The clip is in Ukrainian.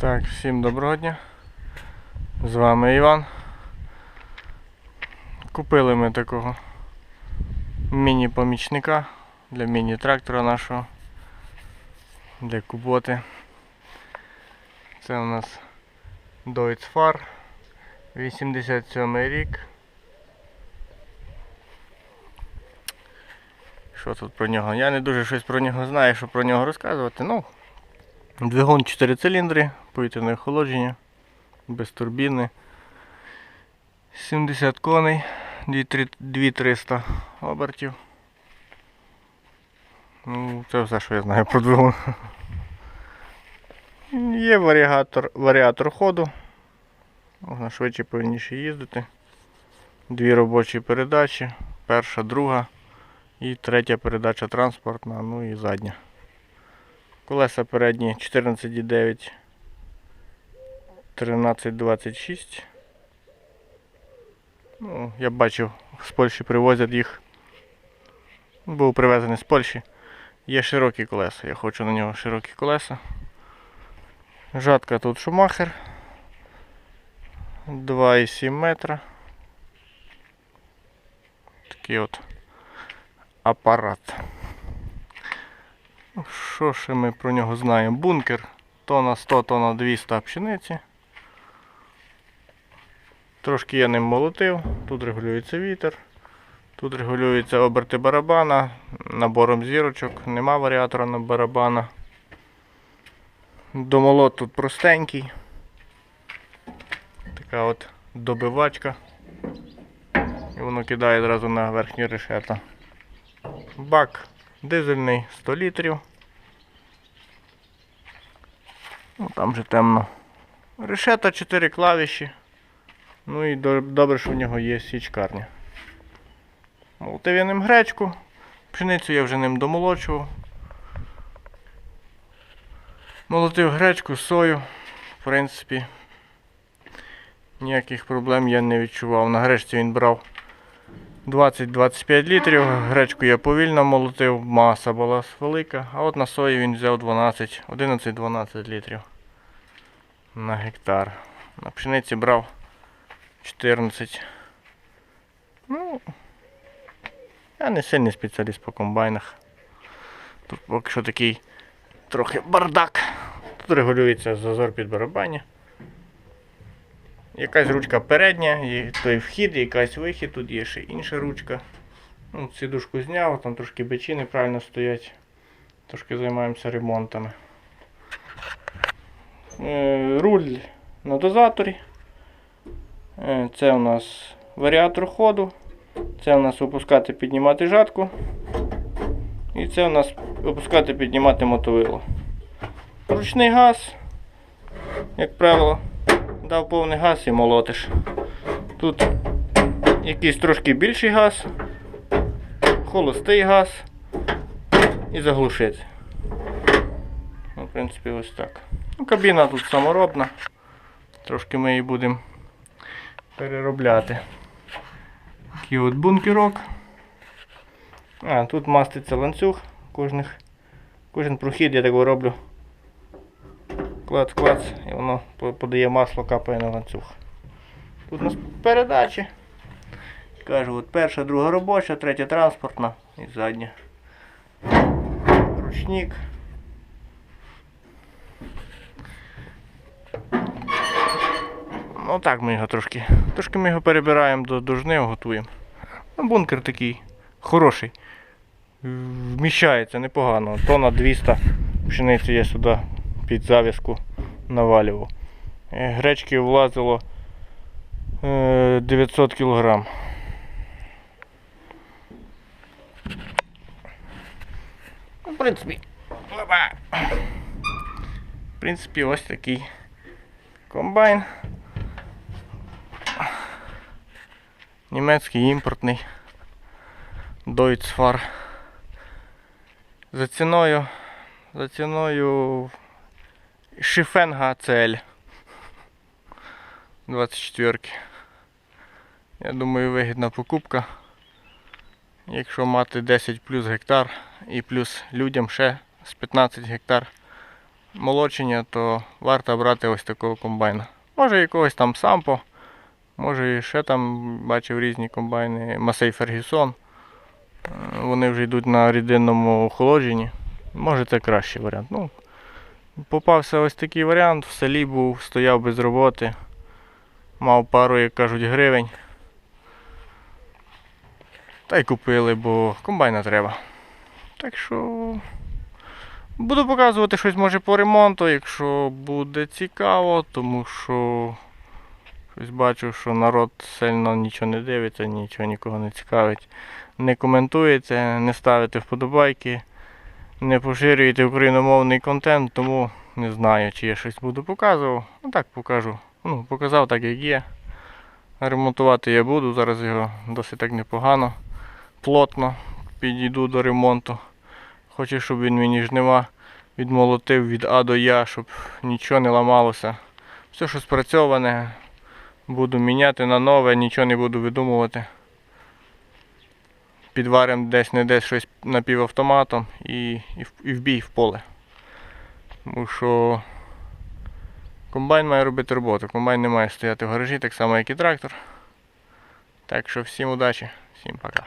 Так, всім доброго дня. З вами Іван. Купили ми такого міні-помічника для міні-трактора нашого. Для куботи. Це у нас Deutz Fahr 87 рік. Що тут про нього? Я не дуже щось про нього знаю, що про нього розказувати. Ну, Двигун 4 циліндри, повітряне охолодження, без турбіни. 70 коней, 2300 2300 обертів. Ну, це все, що я знаю про двигун. Є варіатор, варіатор ходу. Можна швидше повільніше їздити. Дві робочі передачі. Перша, друга і третя передача транспортна, ну і задня. Колеса передні 14,9 13,26. Ну, я бачив, з Польщі привозять їх. Був привезений з Польщі. Є широкі колеса. Я хочу на нього широкі колеса. Жатка тут Шумахер. 2,7 метра. Такий от апарат. Що ще ми про нього знаємо? Бункер тона 100, тона 200 пшениці. Трошки я ним молотив. Тут регулюється вітер. Тут регулюються оберти барабана, набором зірочок, нема варіатора на барабана. Домолот тут простенький. Така от добивачка. І воно кидає одразу на верхні решета. Бак Дизельний 100 літрів. Ну, там же темно. Решета 4 клавіші. Ну і добре, що в нього є січкарня. Молотив я ним гречку. Пшеницю я вже ним домолочував. Молотив гречку, сою. В принципі, ніяких проблем я не відчував. На гречці він брав 20-25 літрів. Гречку я повільно молотив, маса була велика, а от на сої він взяв 12, 11-12 літрів на гектар. На пшениці брав 14. Ну, я не сильний спеціаліст по комбайнах. Тут поки що такий трохи бардак. Тут регулюється зазор під барабані. Якась ручка передня, і той вхід, якась вихід, тут є ще інша ручка. Ну, сідушку зняв, там трошки бичі неправильно стоять. Трошки займаємося ремонтами. Е, руль на дозаторі. Е, це у нас варіатор ходу. Це у нас опускати, піднімати жатку. І це у нас опускати, піднімати мотовило. Ручний газ, як правило. Дав повний газ і молотиш. Тут якийсь трошки більший газ, холостий газ і заглушити. Ну, в принципі, ось так. Ну, кабіна тут саморобна. Трошки ми її будемо переробляти. Такий от бункерок. А, тут маститься ланцюг кожних, кожен прохід я так роблю клац-клац, і воно подає масло, капає на ланцюг. Тут у нас передачі. Кажу, от перша, друга робоча, третя транспортна і задня. Ручник. Ну так ми його трошки. Трошки ми його перебираємо до дужни, готуємо. Ну, бункер такий хороший. Вміщається непогано. Тонна 200 пшениці я сюди під зав'язку навалював. Е, Гречки влазило е, 900 кг. Ну, В принципі, в принципі, ось такий комбайн. Німецький імпортний Deutz Fahr. За ціною за ціною Шифенга CL 24. Я думаю, вигідна покупка. Якщо мати 10 плюс гектар і плюс людям ще з 15 гектар молочення, то варто брати ось такого комбайна. Може якогось там сампо, може і ще там бачив різні комбайни, Масей Фергюсон. Е, Вони вже йдуть на рідинному охолодженні. Може це кращий варіант. Ну, попався ось такий варіант, в селі був, стояв без роботи, мав пару, як кажуть, гривень. Та й купили, бо комбайна треба. Так що буду показувати щось може по ремонту, якщо буде цікаво, тому що щось бачу, що народ сильно нічого не дивиться, нічого нікого не цікавить. Не коментуєте, не ставите вподобайки, не поширюєте україномовний контент, тому не знаю, чи я щось буду показував. Ну так покажу. Ну, показав так, як є. Ремонтувати я буду, зараз його досить так непогано, плотно підійду до ремонту. Хочу, щоб він мені жнива відмолотив від А до Я, щоб нічого не ламалося. Все, що спрацьоване, буду міняти на нове, нічого не буду видумувати. Підваримо десь не десь щось напівавтоматом і, і, в, і в бій в поле. Тому що комбайн має робити роботу. Комбайн не має стояти в гаражі, так само як і трактор. Так що всім удачі, всім пока.